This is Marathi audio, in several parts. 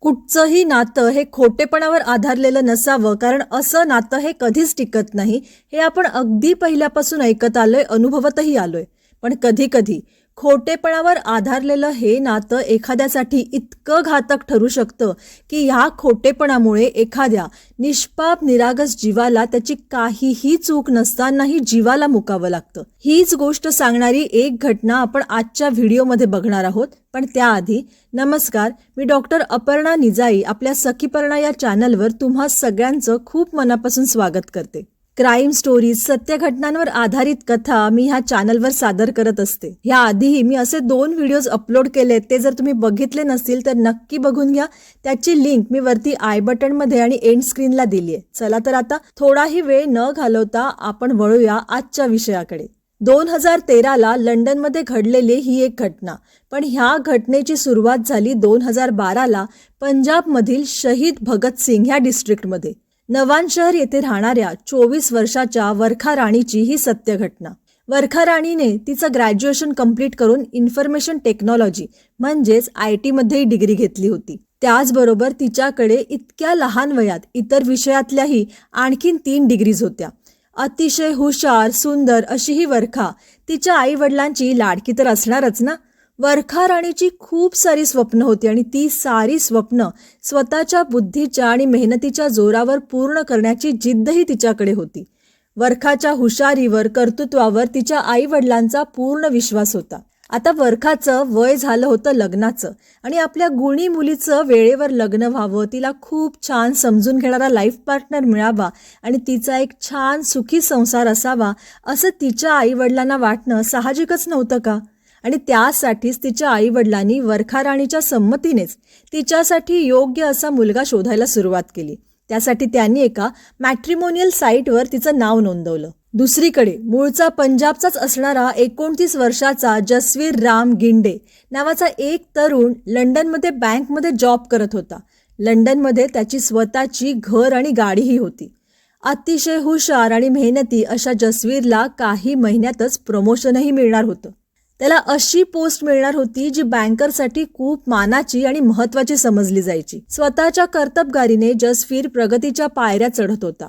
कुठचंही नातं हे खोटेपणावर आधारलेलं नसावं कारण असं नातं हे कधीच टिकत नाही. हे आपण अगदी पहिल्यापासून ऐकत आलोय अनुभवतही आलोय. पण कधी कधी खोटेपणावर आधारलेलं हे नातं एखाद्यासाठी इतकं घातक ठरू शकतं की ह्या खोटेपणामुळे एखाद्या निष्पाप निरागस जीवाला त्याची काहीही चूक नसतानाही जीवाला मुकावं लागतं. हीच गोष्ट सांगणारी एक घटना आपण आजच्या व्हिडिओमध्ये बघणार आहोत. पण त्याआधी नमस्कार मी डॉक्टर अपर्णा निजाई आपल्या सखीपर्णा या चॅनलवर तुम्हा सगळ्यांचं खूप मनापासून स्वागत करते. क्राईम स्टोरीज सत्य घटनांवर आधारित कथा मी ह्या चॅनलवर सादर करत असते. ह्या आधीही मी असे दोन व्हिडिओज अपलोड केलेत ते जर तुम्ही बघितले नसतील तर नक्की बघून घ्या. त्याची लिंक मी वरती आय बटनमध्ये आणि एंड स्क्रीनला दिली आहे. चला तर आता थोडाही वेळ न घालवता आपण वळूया आजच्या विषयाकडे. दोन हजार तेराला लंडनमध्ये घडलेली ही एक घटना पण ह्या घटनेची सुरुवात झाली दोन हजार बाराला पंजाबमधील शहीद भगतसिंग ह्या डिस्ट्रिक्टमध्ये नवानशहर येथे राहणाऱ्या चोवीस वर्षाच्या वर्खा राणीची ही सत्य घटना वर्खा राणीने तिचं ग्रॅज्युएशन कंप्लीट करून इन्फॉर्मेशन टेक्नॉलॉजी म्हणजेच आय टीमध्येही डिग्री घेतली होती. त्याचबरोबर तिच्याकडे इतक्या लहान वयात इतर विषयातल्याही आणखीन तीन डिग्रीज होत्या. अतिशय हुशार सुंदर अशी ही वर्खा तिच्या आई वडिलांची लाडकी तर असणारच ना? वर्खा राणीची खूप सारी स्वप्न होती आणि ती सारी स्वप्न स्वतःच्या बुद्धीच्या आणि मेहनतीच्या जोरावर पूर्ण करण्याची जिद्दही तिच्याकडे होती. वर्खाच्या हुशारीवर कर्तृत्वावर तिच्या आई वडिलांचा पूर्ण विश्वास होता. आता वर्खाचं वय झालं होतं लग्नाचं आणि आपल्या गुणी मुलीचं वेळेवर लग्न व्हावं तिला खूप छान समजून घेणारा लाईफ पार्टनर मिळावा आणि तिचा एक छान सुखी संसार असावा असं तिच्या आईवडिलांना वाटणं साहजिकच नव्हतं का? आणि त्यासाठीच तिच्या आईवडिलांनी वर्खा राणीच्या संमतीनेच तिच्यासाठी योग्य असा मुलगा शोधायला सुरुवात केली. त्यासाठी त्यांनी एका मॅट्रिमोनियल साईटवर तिचं नाव नोंदवलं. दुसरीकडे मूळचा पंजाबचाच असणारा एकोणतीस वर्षाचा जसवीर राम गिंडे नावाचा एक तरुण लंडनमध्ये बँकमध्ये जॉब करत होता. लंडनमध्ये त्याची स्वतःची घर आणि गाडीही होती. अतिशय हुशार आणि मेहनती अशा जसवीरला काही महिन्यातच प्रमोशनही मिळणार होतं. त्याला अशी पोस्ट मिळणार होती जी बँकरसाठी खूप मानाची आणि महत्वाची समजली जायची. स्वतःच्या कर्तबगारीने जसवीर प्रगतीच्या पायऱ्या चढत होता.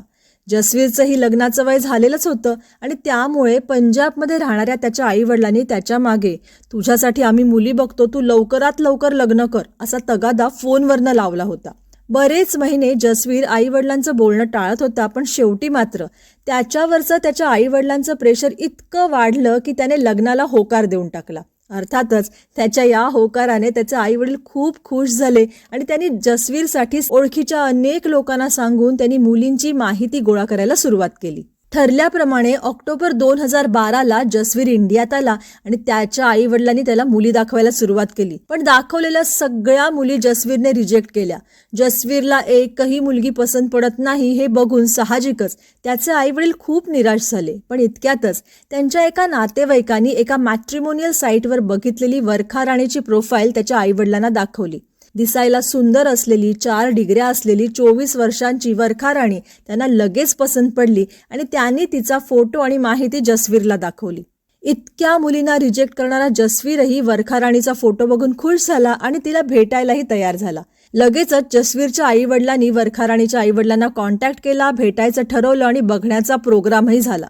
जसवीरचंही लग्नाचं वय झालेलंच होतं आणि त्यामुळे पंजाबमध्ये राहणाऱ्या त्याच्या आईवडिलांनी त्याच्यामागे तुझ्यासाठी आम्ही मुली बघतो तू लवकरात लवकर लग्न कर असा तगादा फोनवरनं लावला होता. बरेच महिने जसवीर आईवडिलांचं बोलणं टाळत होता पण शेवटी मात्र त्याच्यावरचं त्याच्या आईवडिलांचं प्रेशर इतकं वाढलं की त्याने लग्नाला होकार देऊन टाकला. अर्थातच त्याच्या या होकाराने त्याचे आईवडील खूप खुश झाले आणि त्यांनी जसवीरसाठी ओळखीच्या अनेक लोकांना सांगून त्यांनी मुलींची माहिती गोळा करायला सुरुवात केली. ठरल्याप्रमाणे ऑक्टोबर दोन हजार बाराला जसवीर इंडियात आला आणि त्याच्या आई वडिलांनी त्याला मुली दाखवायला सुरुवात केली. पण दाखवलेल्या सगळ्या मुली जसवीरने रिजेक्ट केल्या. जसवीरला एकही मुलगी पसंत पडत नाही हे बघून साहजिकच त्याचे आई वडील खूप निराश झाले. पण इतक्यातच त्यांच्या एका नातेवाईकांनी एका मॅट्रिमोनियल साईटवर बघितलेली वर्खा राणीची प्रोफाईल त्याच्या आई वडिलांना दाखवली. दिसायला सुंदर असलेली चार डिग्र्या असलेली चोवीस वर्षांची वर्खा राणी त्यांना लगेच पसंत पडली आणि त्यांनी तिचा फोटो आणि माहिती जसवीरला दाखवली. इतक्या मुलींना रिजेक्ट करणारा जसवीरही वर्खा राणीचा फोटो बघून खुश झाला आणि तिला भेटायलाही तयार झाला. लगेचच जसवीरच्या आईवडिलांनी वर्खा राणीच्या आईवडिलांना कॉन्टॅक्ट केला भेटायचं ठरवलं आणि बघण्याचा प्रोग्रामही झाला.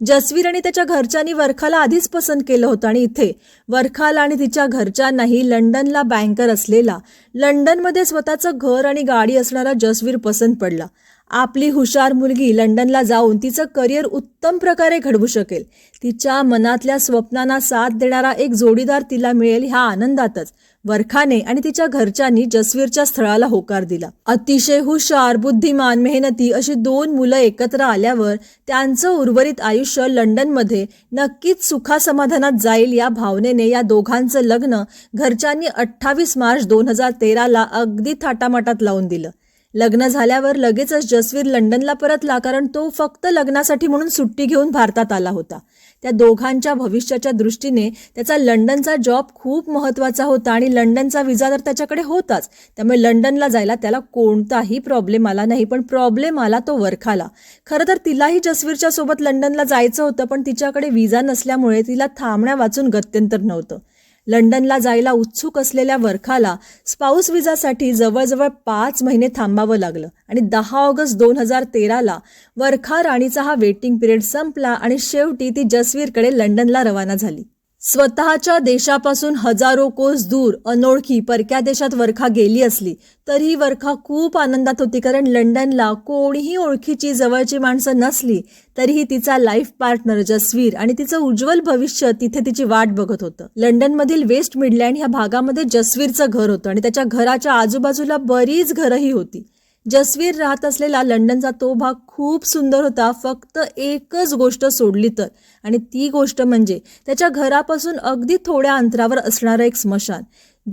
जसवीर आणि त्याच्या घरच्यांनी वर्खाला आधीच पसंत केलं होतं आणि इथे वर्खाला आणि तिच्या घरच्यांनाही लंडनला बँकर असलेला लंडनमध्ये स्वतःचं घर आणि गाडी असणारा जसवीर पसंत पडला. आपली हुशार मुलगी लंडनला जाऊन तिचं करिअर उत्तम प्रकारे घडवू शकेल. तिच्या मनातल्या स्वप्नांना साथ देणारा एक जोडीदार तिला मिळेल ह्या आनंदातच. वर्खाने आणि तिच्या घरच्यांनी जसवीरच्या स्थळाला होकार दिला. अतिशय हुशार बुद्धिमान मेहनती अशी दोन मुलं एकत्र आल्यावर त्यांचं उर्वरित आयुष्य लंडनमध्ये नक्कीच सुखासमाधानात जाईल या भावनेने या दोघांचं लग्न घरच्यांनी अठ्ठावीस मार्च दोन हजार तेराला अगदी थाटामाटात लावून दिलं. लग्न झाल्यावर लगेचच जसवीर लंडनला परतला कारण तो फक्त लग्नासाठी म्हणून सुट्टी घेऊन भारतात आला होता. त्या दोघांच्या भविष्याच्या दृष्टीने त्याचा लंडनचा जॉब खूप महत्त्वाचा होता आणि लंडनचा विजा तर त्याच्याकडे होताच. त्यामुळे लंडनला जायला त्याला कोणताही प्रॉब्लेम आला नाही पण प्रॉब्लेम आला तो वरखाला. खरं तर तिलाही जसवीरच्या सोबत लंडनला जायचं होतं पण तिच्याकडे विजा नसल्यामुळे तिला थांबण्या वाचून गत्यंतर नव्हतं. लंडनला जायला उत्सुक असलेल्या वर्खाला स्पाऊस विजासाठी जवळजवळ पाच महिने थांबावं लागलं. आणि दहा ऑगस्ट दोन हजार तेराला वर्खा राणीचा हा वेटिंग पिरियड संपला आणि शेवटी ती जसवीरकडे लंडनला रवाना झाली. स्वतःच्या देशापासून हजारो कोस दूर अनोळखी परक्या देशात वरखा गेली असली तरीही वरखा खूप आनंदात होती. कारण लंडनला कोणीही ओळखीची जवळची माणसं नसली तरीही तिचा लाईफ पार्टनर जसवीर आणि तिचं उज्ज्वल भविष्य तिथे तिची वाट बघत होतं. लंडनमधील वेस्ट मिडलँड ह्या भागामध्ये जसवीरचं घर होतं आणि त्याच्या घराच्या आजूबाजूला बरीच घरंही होती. जसवीर राहत असलेला लंडनचा तो भाग खूप सुंदर होता. फक्त एकच गोष्ट सोडली तर. आणि ती गोष्ट म्हणजे त्याच्या घरापासून अगदी थोड्या अंतरावर असणारं एक स्मशान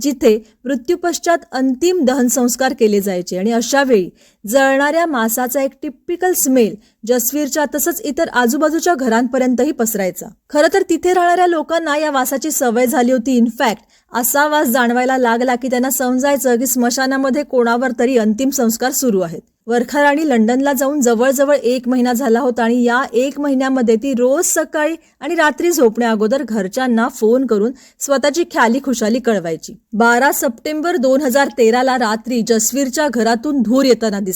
जिथे मृत्यूपश्चात अंतिम दहनसंस्कार केले जायचे. आणि अशावेळी जळणाऱ्या मासाचा एक टिपिकल स्मेल जसवीरच्या तसंच इतर आजूबाजूच्या घरांपर्यंतही पसरायचा. खरं तर तिथे राहणाऱ्या लोकांना या वासाची सवय झाली होती. इनफॅक्ट असा वास जाणवायला लागला की त्यांना समजायचं की स्मशानामध्ये कोणावर तरी अंतिम संस्कार सुरू आहेत. वरखा राणी लंडनला जाऊन जवळजवळ एक महिना झाला होता आणि या एक महिन्यामध्ये ती रोज सकाळी आणि रात्री झोपण्या अगोदर घरच्यांना फोन करून स्वतःची ख्याली खुशाली कळवायची. बारा सप्टेंबर दोन हजार तेराला रात्री जसवीरच्या घरातून धूर येताना दिसला.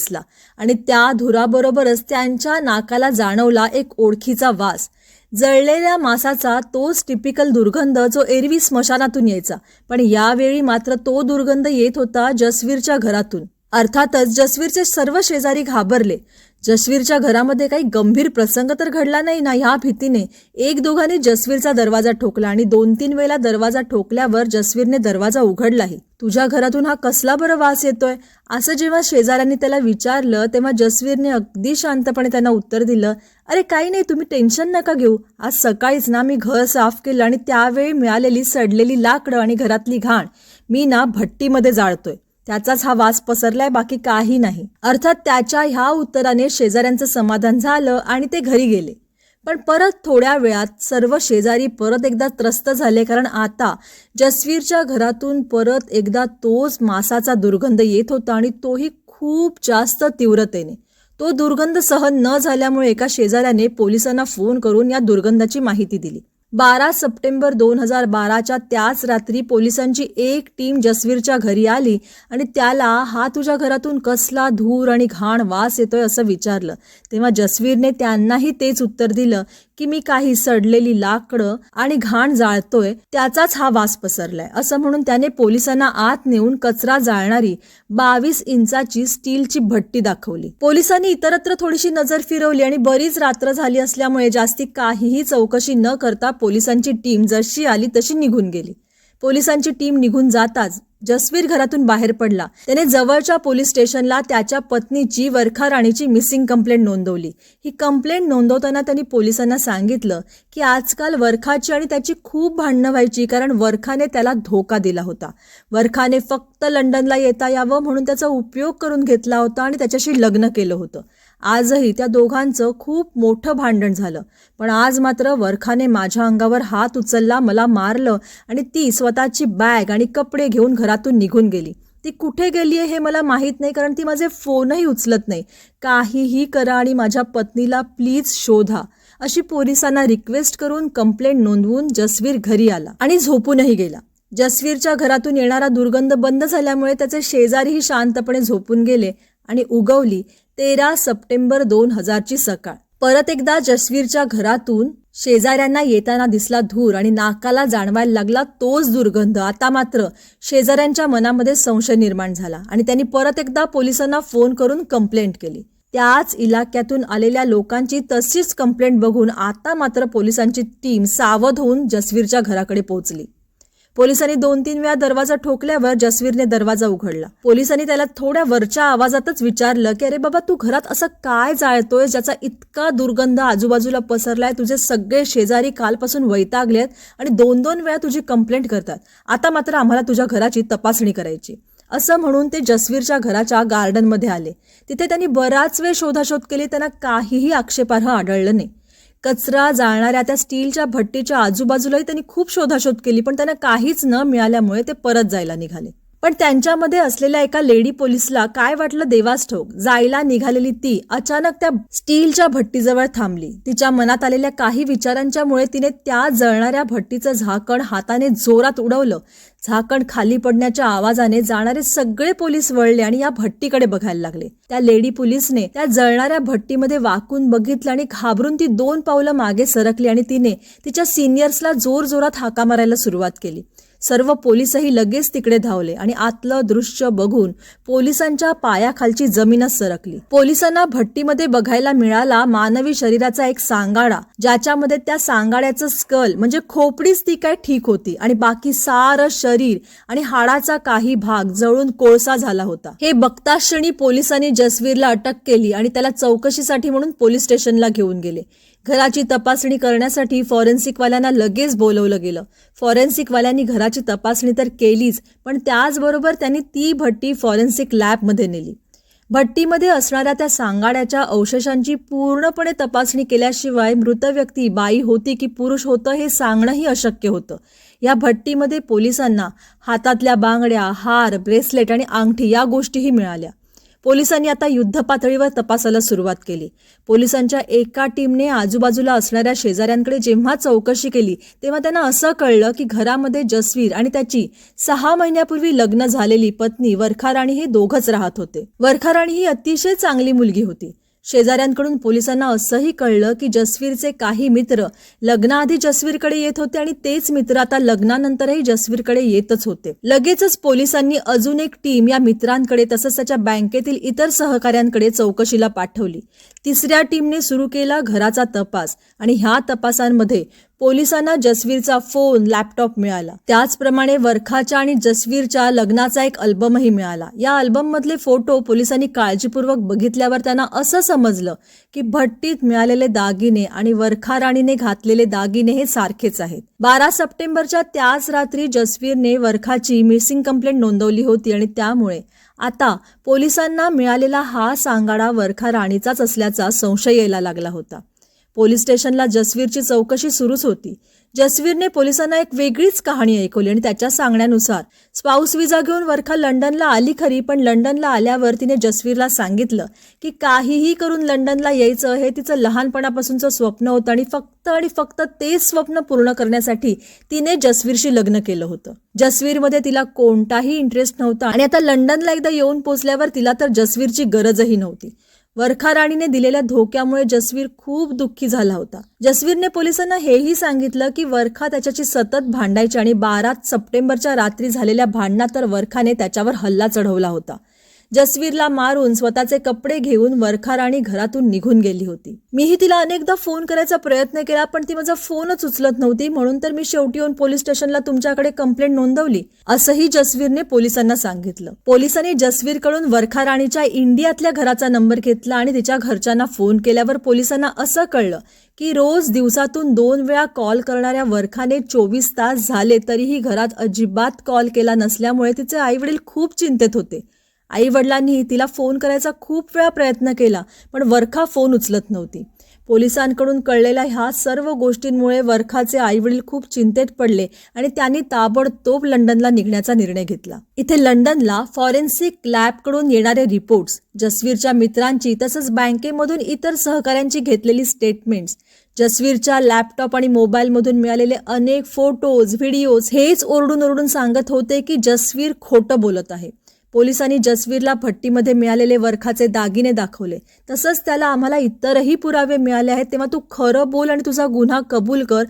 आणि त्या धुराबरोबरच त्यांच्या नाकाला जाणवला एक ओळखीचा वास. जळलेल्या मासाचा तोच टिपिकल दुर्गंध जो एरवी स्मशानातून यायचा. पण यावेळी मात्र तो दुर्गंध येत होता जसवीरच्या घरातून. अर्थातच जसवीरचे सर्व शेजारी घाबरले. जसवीरच्या घरामध्ये काही गंभीर प्रसंग तर घडला नाही ना ह्या भीतीने. एक दोघांनी जसवीरचा दरवाजा ठोकला आणि दोन तीन वेळेला दरवाजा ठोकल्यावर जसवीरने दरवाजा उघडलाही. तुझ्या घरातून हा कसला बरं वास येतोय? असं जेव्हा शेजाऱ्यांनी त्याला विचारलं तेव्हा जसवीरने अगदी शांतपणे त्यांना उत्तर दिलं अरे काही नाही तुम्ही टेन्शन नका घेऊ. आज सकाळीच ना मी घर साफ केलं आणि त्यावेळी मिळालेली सडलेली लाकडं आणि घरातली घाण. मी ना भट्टीमध्ये जाळतोय. त्याचाच हा वास पसरलाय बाकी काही नाही. अर्थात त्याच्या ह्या उत्तराने शेजाऱ्यांचं समाधान झालं आणि ते घरी गेले. पण परत थोड्या वेळात सर्व शेजारी परत एकदा त्रस्त झाले कारण आता जसवीरच्या घरातून परत एकदा तोच मासाचा दुर्गंध येत होता आणि तोही खूप जास्त तीव्रतेने. तो दुर्गंध सहन न झाल्यामुळे एका शेजाऱ्याने पोलिसांना फोन करून या दुर्गंधाची माहिती दिली. बारा सप्टेंबर दोन हजार बाराच्या त्याच रात्री पोलिसांची एक टीम जसवीरच्या घरी आली आणि त्याला हा तुझ्या घरातून कसला धूर आणि घाण वास येतोय असं विचारलं. तेव्हा जसवीरने त्यांनाही तेच उत्तर दिलं की मी काही सडलेली लाकडं आणि घाण जाळतोय त्याचाच हा वास पसरलाय. असं म्हणून त्याने पोलिसांना आत नेऊन कचरा जाळणारी बावीस इंचाची स्टीलची भट्टी दाखवली. पोलिसांनी इतरत्र थोडीशी नजर फिरवली आणि बरीच रात्र झाली असल्यामुळे जास्ती काहीही चौकशी न करता पोलिसांची टीम जशी आली तशी निघून गेली. पोलिसांची टीम निघून जाताच जसवीर घरातून बाहेर पडला. त्याने जवळच्या पोलीस स्टेशनला त्याच्या पत्नीची वरखा राणीची मिसिंग कंप्लेंट नोंदवली. ही कंप्लेंट नोंदवताना त्यांनी पोलिसांना सांगितलं की आजकाल वरखाची आणि त्याची खूप भांडणं व्हायची कारण वरखाने त्याला धोका दिला होता. वरखाने फक्त लंडनला येता यावं म्हणून त्याचा उपयोग करून घेतला होता आणि त्याच्याशी लग्न केलं होतं. आजही त्या दोघांचं खूप मोठं भांडण झालं. पण आज मात्र वरखाने माझ्या अंगावर हात उचलला मला मारलं आणि ती स्वतःची बॅग आणि कपडे घेऊन घरातून निघून गेली. ती कुठे गेली आहे हे मला माहीत नाही कारण ती माझे फोनही उचलत नाही. काहीही करा आणि माझ्या पत्नीला प्लीज शोधा अशी पोलिसांना रिक्वेस्ट करून कंप्लेंट नोंदवून जसवीर घरी आला आणि झोपूनही गेला. जसवीरच्या घरातून येणारा दुर्गंध बंद झाल्यामुळे त्याचे शेजारीही शांतपणे झोपून गेले आणि उगवली तेरा सप्टेंबर दोन हजारची सकाळ. परत एकदा जसवीरच्या घरातून शेजाऱ्यांना येताना दिसला धूर आणि नाकाला जाणवायला लागला तोच दुर्गंध. आता मात्र शेजाऱ्यांच्या मनामध्ये संशय निर्माण झाला आणि त्यांनी परत एकदा पोलिसांना फोन करून कंप्लेंट केली. त्याच इलाक्यातून आलेल्या लोकांची तशीच कंप्लेंट बघून आता मात्र पोलिसांची टीम सावध होऊन जसवीरच्या घराकडे पोहोचली. पोलिसांनी दोन तीन वेळा दरवाजा ठोकल्यावर जसवीरने दरवाजा उघडला. पोलिसांनी त्याला थोड्या वरच्या आवाजातच विचारलं की अरे बाबा तू घरात असं काय जाळतोय ज्याचा इतका दुर्गंध आजूबाजूला पसरलाय? तुझे सगळे शेजारी कालपासून वैतागलेत आणि दोन दोन वेळा तुझी कंप्लेंट करतात. आता मात्र आम्हाला तुझ्या घराची तपासणी करायची. असं म्हणून ते जसवीरच्या घराच्या गार्डनमध्ये आले. तिथे त्यांनी बराच वेळ शोधाशोध केली त्यांना काहीही आक्षेपार्ह आढळलं नाही. कचरा जाळणाऱ्या त्या स्टीलच्या भट्टीच्या आजूबाजूलाही त्यांनी खूप शोधाशोध केली पण त्यांना काहीच न मिळाल्यामुळे ते परत जायला निघाले. पण त्यांच्यामध्ये असलेल्या एका लेडी पोलिसला काय वाटलं देवास ठोक? जायला निघालेली ती अचानक त्या स्टीलच्या भट्टीजवळ थांबली. तिच्या मनात आलेल्या काही विचारांच्यामुळे तिने त्या जळणाऱ्या भट्टीचं झाकण हाताने जोरात उडवलं. झाकण खाली पडण्याच्या आवाजाने जाणारे सगळे पोलीस वळले आणि या भट्टीकडे बघायला लागले. त्या लेडी पोलीसने त्या जळणाऱ्या भट्टीमध्ये वाकून बघितलं आणि घाबरून ती दोन पावलं मागे सरकली आणि तिने तिच्या सिनियर्सला जोर जोरात हाका मारायला सुरुवात केली. सर्व पोलीसही लगेच तिकडे धावले आणि आतलं दृश्य बघून पोलिसांच्या पायाखालची जमीनच सरकली. पोलिसांना भट्टीमध्ये बघायला मिळाला मानवी शरीराचा एक सांगाडा ज्याच्यामध्ये त्या सांगाड्याचं स्कल म्हणजे खोपडीच ती काय ठीक होती आणि बाकी सारं शरीर आणि हाडाचा काही भाग जळून कोळसा झाला होता. हे बघताक्षणी पोलिसांनी जसवीरला अटक केली आणि त्याला चौकशीसाठी म्हणून पोलीस स्टेशनला घेऊन गेले. घराची तपासणी करण्यासाठी फॉरेन्सिकवाल्यांना लगेच बोलवलं गेलं. फॉरेन्सिकवाल्यांनी घराची तपासणी तर केलीच पण त्याचबरोबर त्यांनी ती भट्टी फॉरेन्सिक लॅबमध्ये नेली. भट्टीमध्ये असणाऱ्या त्या सांगाड्याच्या अवशेषांची पूर्णपणे तपासणी केल्याशिवाय मृत व्यक्ती बाई होती की पुरुष होतं हे सांगणंही अशक्य होतं. या भट्टीमध्ये पोलिसांना हातातल्या बांगड्या हार ब्रेसलेट आणि अंगठी या गोष्टीही मिळाल्या. पोलिसांनी आता युद्धपातळीवर तपासाला सुरुवात केली. पोलिसांच्या एका टीमने आजूबाजूला असणाऱ्या शेजाऱ्यांकडे जेव्हा चौकशी केली तेव्हा त्यांना असं कळलं की घरामध्ये जसवीर आणि त्याची सहा महिन्यापूर्वी लग्न झालेली पत्नी वर्खाराणी हे दोघच राहत होते. वर्खाराणी ही अतिशय चांगली मुलगी होती. शेजाऱ्यांकडून पोलिसांना असंही कळलं की जसवीरचे काही मित्र लग्नाआधी जसवीरकडे येत होते आणि तेच मित्र आता लग्नानंतरही जसवीरकडे येतच होते. लगेचच पोलिसांनी अजून एक टीम या मित्रांकडे तसंच त्याच्या बँकेतील इतर सहकाऱ्यांकडे चौकशीला पाठवली. तिसऱ्या टीमने सुरू केला घराचा तपास आणि ह्या तपासांमध्ये पोलिसांना जसवीरचा फोन लॅपटॉप मिळाला. त्याचप्रमाणे वरखाच्या आणि जसवीरच्या लग्नाचा एक अल्बमही मिळाला. या अल्बम मधले फोटो पोलिसांनी काळजीपूर्वक बघितल्यावर त्यांना असं समजलं की भट्टीत मिळालेले दागिने आणि वरखा राणीने घातलेले दागिने हे सारखेच आहेत. बारा सप्टेंबरच्या त्याच रात्री जसवीरने वरखाची मिसिंग कंप्लेंट नोंदवली होती आणि त्यामुळे आता पोलिसांना मिळालेला हा सांगाडा वरखा राणीचाच असल्याचा संशय यायला लागला होता. पोलीस स्टेशनला जसवीरची चौकशी सुरूच होती. जसवीरने पोलिसांना एक वेगळीच कहाणी ऐकवली आणि त्याच्या सांगण्यानुसार स्पाऊस विजा घेऊन वरखा लंडनला आली खरी पण लंडनला आल्यावर तिने जसवीरला सांगितलं की काहीही करून लंडनला यायचं हे तिचं लहानपणापासूनचं स्वप्न होतं आणि फक्त आणि फक्त तेच स्वप्न पूर्ण करण्यासाठी तिने जसवीरशी लग्न केलं होतं. जसवीरमध्ये तिला कोणताही इंटरेस्ट नव्हता आणि आता लंडनला एकदा येऊन पोचल्यावर तिला तर जसवीरची गरजही नव्हती. वरखा राणीने दिलेल्या धोक्यामुळे जसवीर खूप दुःखी झाला होता. जसवीरने पोलिसांना हेही सांगितलं की वरखा त्याच्याशी सतत भांडायची आणि बारा सप्टेंबरच्या रात्री झालेल्या भांडणात तर वरखाने त्याच्यावर हल्ला चढवला होता. जसवीरला मारून स्वतःचे कपडे घेऊन वरखा राणी घरातून निघून गेली होती. मीही तिला अनेकदा फोन करायचा प्रयत्न केला पण ती माझा फोनच उचलत नव्हती. म्हणून तर मी शेवटी येऊन पोलीस स्टेशनला तुमच्याकडे कंप्लेंट नोंदवली असंही जसवीरने पोलिसांना सांगितलं. पोलिसांनी जसवीरकडून वरखा राणीच्या इंडियातल्या घराचा नंबर घेतला आणि तिच्या घरच्यांना फोन केल्यावर पोलिसांना असं कळलं की रोज दिवसातून दोन वेळा कॉल करणाऱ्या वरखाने चोवीस तास झाले तरीही घरात अजिबात कॉल केला नसल्यामुळे तिचे आईवडील खूप चिंतेत होते. आई वडिलांनी तिला फोन करायचा खूप वेळा प्रयत्न केला पण वरखा फोन उचलत नव्हती. पोलिसांकडून कळलेल्या ह्या सर्व गोष्टींमुळे वरखाचे आईवडील खूप चिंतेत पडले आणि त्यांनी ताबडतोब लंडनला निघण्याचा निर्णय घेतला. इथे लंडनला फॉरेन्सिक लॅबकडून येणारे रिपोर्ट्स जसवीरच्या मित्रांची तसंच बँकेमधून इतर सहकाऱ्यांची घेतलेली स्टेटमेंट्स जसवीरच्या लॅपटॉप आणि मोबाईलमधून मिळालेले अनेक फोटोज व्हिडिओज हेच ओरडून ओरडून सांगत होते की जसवीर खोटं बोलत आहे. पोलिसांनी जसवीरला भट्टीमध्ये मिळालेले वरखाचे दागिने दाखवले. तसंच त्याला आम्हाला इतरही पुरावे मिळाले आहेत तेव्हा तू खरं बोल आणि तुझा गुन्हा कबूल कर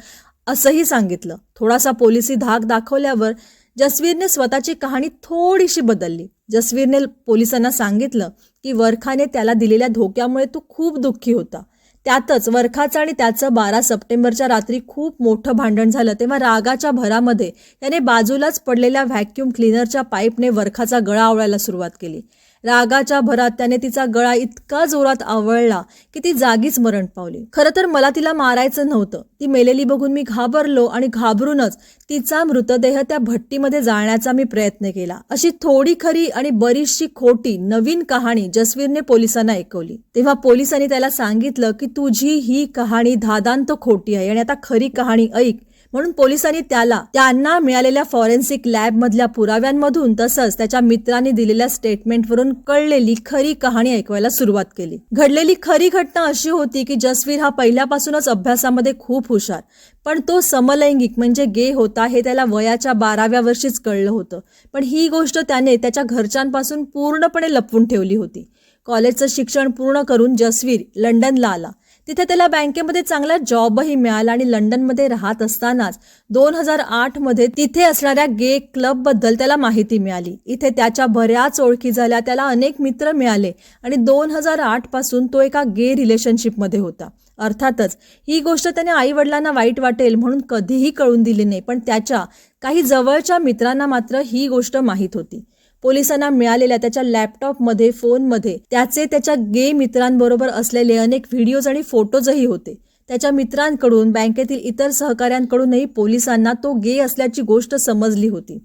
असंही सांगितलं. थोडासा पोलिसी धाक दाखवल्यावर जसवीरने स्वतःची कहाणी थोडीशी बदलली. जसवीरने पोलिसांना सांगितलं की वरखाने त्याला दिलेल्या धोक्यामुळे तू खूप दुःखी होता. त्यातच वरखाचं आणि त्याचं बारा सप्टेंबरच्या रात्री खूप मोठं भांडण झालं. तेव्हा रागाच्या भरामध्ये त्याने बाजूलाच पडलेल्या व्हॅक्यूम क्लिनरच्या पाईपने वरखाचा गळा आवळायला सुरुवात केली. रागाच्या भरात त्याने तिचा गळा इतका जोरात आवळला की ती जागीच मरण पावली. खरं तर मला तिला मारायचं नव्हतं. ती मेलेली बघून मी घाबरलो आणि घाबरूनच तिचा मृतदेह त्या भट्टीमध्ये जाळण्याचा मी प्रयत्न केला. अशी थोडी खरी आणि बरीचशी खोटी नवीन कहाणी जसवीरने पोलिसांना ऐकवली. तेव्हा पोलिसांनी त्याला सांगितलं की तुझी ही कहाणी धादांत खोटी आहे आणि आता खरी कहाणी ऐक. म्हणून पोलिसांनी त्याला त्यांना मिळालेल्या फॉरेन्सिक लॅब मधल्या पुराव्यांमधून तसंच त्याच्या मित्रांनी दिलेल्या स्टेटमेंटवरून कळलेली खरी कहाणी ऐकवायला सुरुवात केली. घडलेली खरी घटना अशी होती की जसवीर हा पहिल्यापासूनच अभ्यासामध्ये खूप हुशार पण तो समलैंगिक म्हणजे गे होता हे त्याला वयाच्या बाराव्या वर्षीच कळलं होतं. पण ही गोष्ट त्याने त्याच्या घरच्यांपासून पूर्णपणे लपवून ठेवली होती. कॉलेजचं शिक्षण पूर्ण करून जसवीर लंडनला आला. तिथे त्याला बँकेमध्ये चांगला जॉबही मिळाला आणि लंडनमध्ये राहत असतानाच दोन हजार आठमध्ये तिथे असणाऱ्या गे क्लबबद्दल त्याला माहिती मिळाली. इथे त्याच्या बऱ्याच ओळखी झाल्या त्याला अनेक मित्र मिळाले आणि दोन हजार आठपासून तो एका गे रिलेशनशिपमध्ये होता. अर्थातच ही गोष्ट त्याने आई वडिलांना वाईट वाटेल म्हणून कधीही कळून दिली नाही पण त्याच्या काही जवळच्या मित्रांना मात्र ही गोष्ट माहीत होती. पोलिसांना मिळालेल्या त्याच्या लॅपटॉपमध्ये फोनमध्ये त्याचे त्याच्या गे मित्रांबरोबर असलेले अनेक व्हिडिओज आणि फोटोजही होते. त्याच्या मित्रांकडून बँकेतील इतर सहकाऱ्यांकडूनही पोलिसांना तो गे असल्याची गोष्ट समजली होती.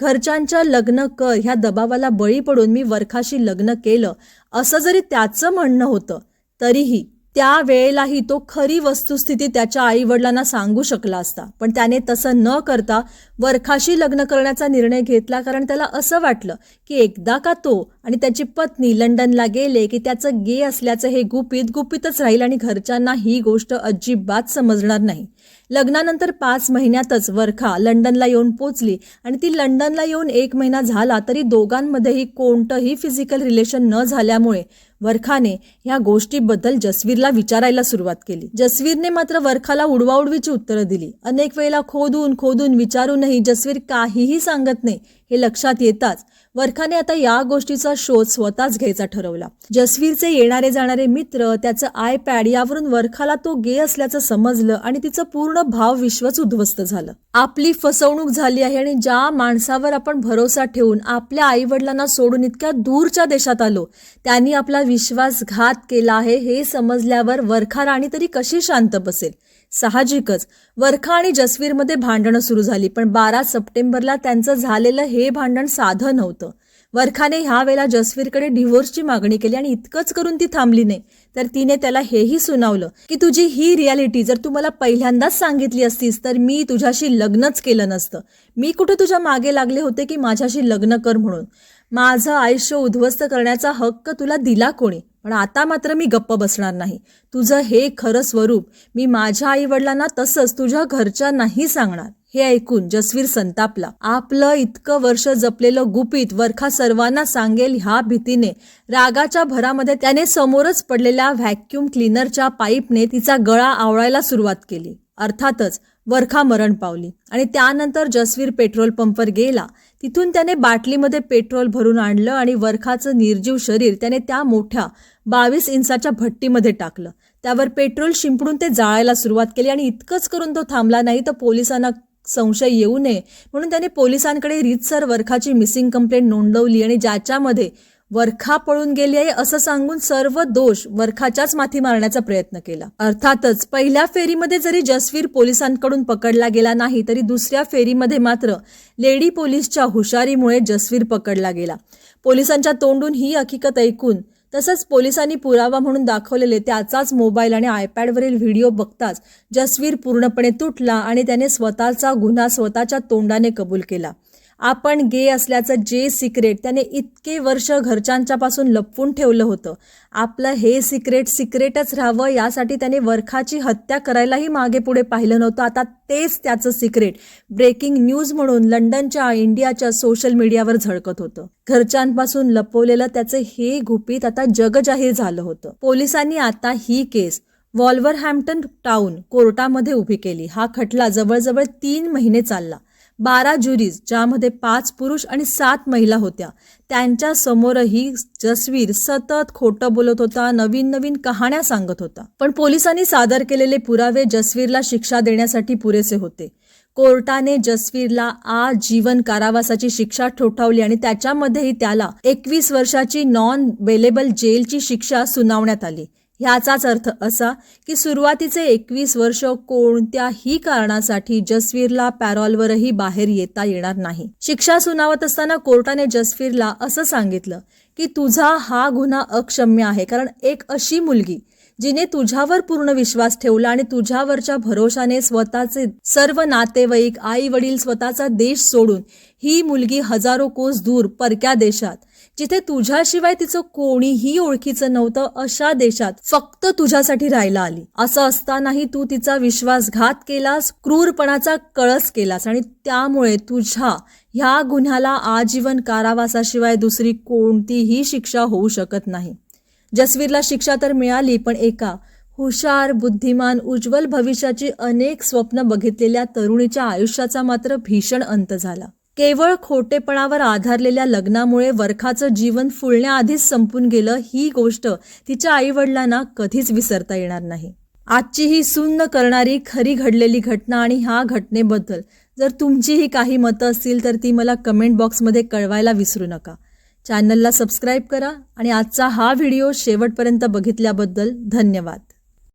घरच्यांच्या लग्न कर ह्या दबावाला बळी पडून मी वरखाशी लग्न केलं असं जरी त्याचं म्हणणं होतं तरीही त्या वेळेलाही तो खरी वस्तुस्थिती त्याच्या आई वडिलांना सांगू शकला असता. पण त्याने तसं न करता वरखाशी लग्न करण्याचा निर्णय घेतला कारण त्याला असं वाटलं की एकदा का तो आणि त्याची पत्नी लंडनला गेले की त्याचं गे असल्याचं हे गुपित गुपितच राहील आणि घरच्यांना ही गोष्ट अजिबात समजणार नाही. लग्नानंतर पाच महिन्यातच वर्खा लंडनला येऊन पोचली आणि ती लंडनला येऊन एक महिना झाला तरी दोघांमध्येही कोणतंही फिजिकल रिलेशन न झाल्यामुळे वर्खाने ह्या गोष्टीबद्दल जसवीरला विचारायला सुरुवात केली. जसवीरने मात्र वर्खाला उडवाउडवीची उत्तरं दिली. अनेक वेळेला खोदून खोदून विचारूनही जसवीर काहीही सांगत नाही. हे लक्षात येताच वरखाने आता या गोष्टीचा शोध स्वतःच घ्यायचा ठरवला. जसवीरचे येणारे जाणारे मित्र त्याचं आयपॅड यावरून वरखाला तो गे असल्याचं समजलं आणि तिचं पूर्ण भाव विश्वच उद्ध्वस्त झालं. आपली फसवणूक झाली आहे आणि ज्या माणसावर आपण भरोसा ठेवून आपल्या आई वडिलांना सोडून इतक्या दूरच्या देशात आलो त्यांनी आपला विश्वासघात केला आहे हे समजल्यावर वरखा राणी तरी कशी शांत बसेल? साहजिकच. वरखा आणि जसवीरमध्ये भांडणं सुरू झाली पण बारा सप्टेंबरला त्यांचं झालेलं हे भांडण साधं नव्हतं. वरखाने ह्या वेळेला जसवीरकडे डिव्होर्सची मागणी केली आणि इतकंच करून ती थांबली नाही. तर तिने त्याला हेही सुनावलं की तुझी ही रियालिटी जर तू मला पहिल्यांदाच सांगितली असतीस तर मी तुझ्याशी लग्नच केलं नसतं. मी कुठं तुझ्या मागे लागले होते की माझ्याशी लग्न कर म्हणून? माझं आयुष्य उद्ध्वस्त करण्याचा हक्क तुला दिला कोणी? पण आता मात्र मी गप्प बसणार नाही. तुझं हे खरं स्वरूप मी माझ्या आई वडिलांना तसंच तुझ्या घरच्यांनाही सांगणार. हे ऐकून जसवीर संतापला. आपलं इतकं वर्ष जपलेलं गुपित वरखा सर्वांना सांगेल ह्या भीतीने. रागाच्या भरामध्ये त्याने समोरच पडलेल्या व्हॅक्यूम क्लीनरच्या पाईपने तिचा गळा आवळायला सुरुवात केली. अर्थातच वरखा मरण पावली. आणि त्यानंतर जसवीर पेट्रोल पंपवर गेला. तिथून त्याने बाटलीमध्ये पेट्रोल भरून आणलं आणि वरखाचं निर्जीव शरीर त्याने त्या मोठ्या बावीस इंचाच्या भट्टीमध्ये टाकलं. त्यावर पेट्रोल शिंपडून ते जाळायला सुरुवात केली आणि इतकंच करून तो थांबला नाही तर पोलिसांना संशय येऊ नये. म्हणून त्याने पोलिसांकडे रीतसर वरखाची मिसिंग कंप्लेंट नोंदवली आणि ज्याच्यामध्ये वरखा पळून गेली आहे असं सांगून सर्व दोष वरखाच्याच माथी मारण्याचा प्रयत्न केला. अर्थातच पहिल्या फेरीमध्ये जरी जसवीर पोलिसांकडून पकडला गेला नाही तरी दुसऱ्या फेरीमध्ये मात्र लेडी पोलीसच्या हुशारीमुळे जसवीर पकडला गेला. पोलिसांच्या तोंडून ही हकीकत ऐकून तसंच पोलिसांनी पुरावा म्हणून दाखवलेले त्याचाच मोबाईल आणि आयपॅडवरील व्हिडिओ बघताच जसवीर पूर्णपणे तुटला आणि त्याने स्वतःचा गुन्हा स्वतःच्या तोंडाने कबूल केला. आपण गे असल्याचं जे सिक्रेट त्याने इतके वर्ष घरच्यांच्यापासून लपवून ठेवलं होतं. आपलं हे सिक्रेट सिक्रेटच राहावं यासाठी त्याने वर्खाची हत्या करायलाही मागे पुढे पाहिलं नव्हतं. आता तेच त्याचं सिक्रेट ब्रेकिंग न्यूज म्हणून लंडनच्या इंडियाच्या सोशल मीडियावर झळकत होतं. घरच्यांपासून लपवलेलं त्याचं हे गुपित आता जगजाहीर झालं होतं. पोलिसांनी आता ही केस वॉल्व्हरहॅम्प्टन टाउन कोर्टामध्ये उभी केली. हा खटला जवळजवळ तीन महिने चालला. बारा ज्युरीज ज्यामध्ये पाच पुरुष आणि सात महिला होत्या. त्यांच्या समोरही जसवीर सतत खोटं बोलत होता नवीन नवीन कहाण्या सांगत होता. पण पोलिसांनी सादर केलेले पुरावे जसवीरला शिक्षा देण्यासाठी पुरेसे होते. कोर्टाने जसवीरला आजीवन कारावासाची शिक्षा ठोठावली आणि त्याच्यामध्येही त्याला एकवीस वर्षाची नॉन बेलेबल जेलची शिक्षा सुनावण्यात आली. ह्याचाच अर्थ असा की सुरुवातीचे एकवीस वर्ष कोणत्याही कारणासाठी जसवीरला पॅरॉलवरही बाहेर येता येणार नाही. शिक्षा सुनावत असताना कोर्टाने जसवीरला असं सांगितलं की तुझा हा गुन्हा अक्षम्य आहे कारण एक अशी मुलगी जिने तुझ्यावर पूर्ण विश्वास ठेवला आणि तुझ्यावरच्या भरोशाने स्वतःचे सर्व नातेवाईक आई वडील स्वतःचा देश सोडून ही मुलगी हजारो कोस दूर परक्या देशात जिथे तुझ्याशिवाय तिचं कोणीही ओळखीचं नव्हतं अशा देशात फक्त तुझ्यासाठी राहायला आली. असं असतानाही तू तिचा विश्वासघात केलास क्रूरपणाचा कळस केलास आणि त्यामुळे तुझ्या ह्या गुन्ह्याला आजीवन कारावासाशिवाय दुसरी कोणतीही शिक्षा होऊ शकत नाही. जसवीरला शिक्षा तर मिळाली पण एका हुशार बुद्धिमान उज्ज्वल भविष्याची अनेक स्वप्न बघितलेल्या तरुणीच्या आयुष्याचा मात्र भीषण अंत झाला. केवळ खोटेपणावर आधारलेल्या लग्नामुळे वरखाचं जीवन फुलण्याआधीच संपून गेलं ही गोष्ट तिच्या आईवडिलांना कधीच विसरता येणार नाही. आजची ही सुन्न करणारी खरी घडलेली घटना आणि ह्या घटनेबद्दल जर तुमचीही काही मतं असतील तर ती मला कमेंट बॉक्समध्ये कळवायला विसरू नका. चॅनलला सबस्क्राईब करा आणि आजचा हा व्हिडिओ शेवटपर्यंत बघितल्याबद्दल धन्यवाद.